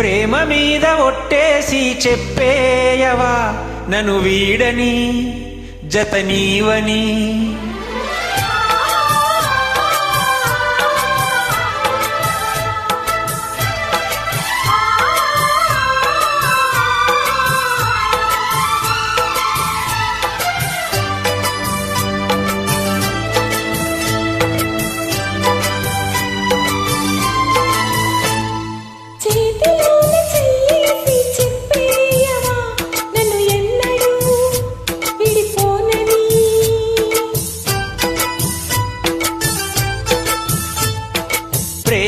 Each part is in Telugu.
ప్రేమ మీద ఒట్టేసి చెప్పేయవా? నన్ను వీడని జత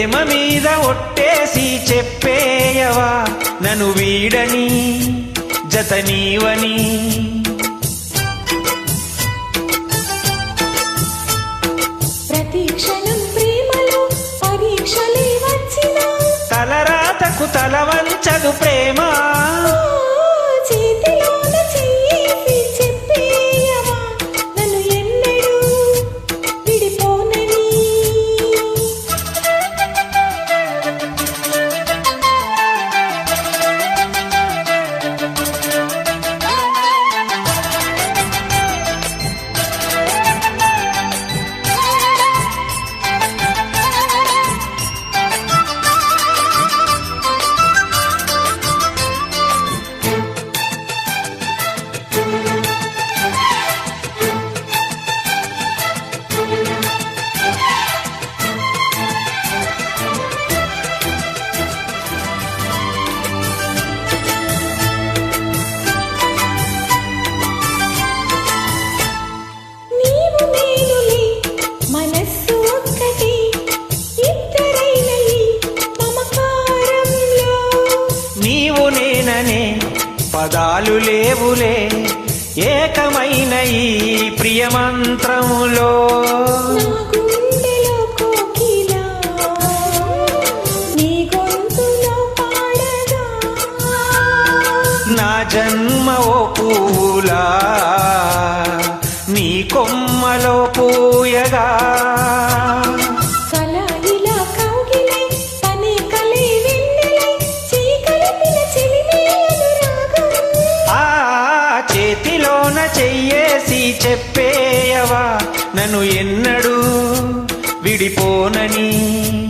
ప్రేమ మీద ఒట్టేసి చెప్పేయవా? నన్ను వీడని జత నీవని. పదాలు లేవులే. ఏకమైన ఈ ప్రియమంత్రములో. నా నా జన్మ ఓ పూలా నీ కొమ్మలో పూయగా. చెప్పేయవా? నన్ను ఎన్నడూ విడిపోనని.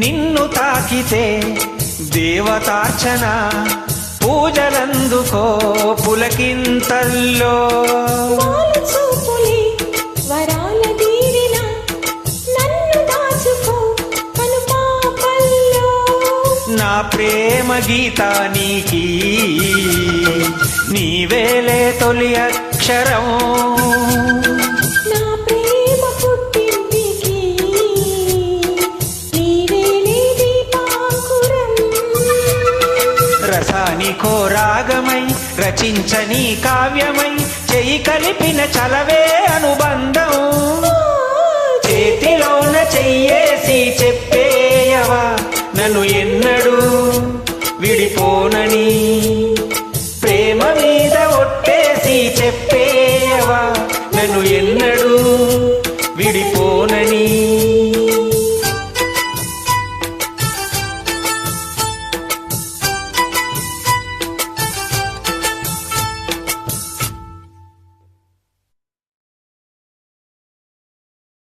నిన్ను తాకితే దేవతార్చన పూజలందుకో పులకింతల్లో. నా ప్రేమ గీతానికి నీవేలే తొలి అక్షరం. రసానికో రాగమై రచించని కావ్యమై చేయి కలిపిన చలవే అనుబంధం. చేతిలోన చెయ్యేసి చెప్పేయవా? నన్ను ఎన్నడూ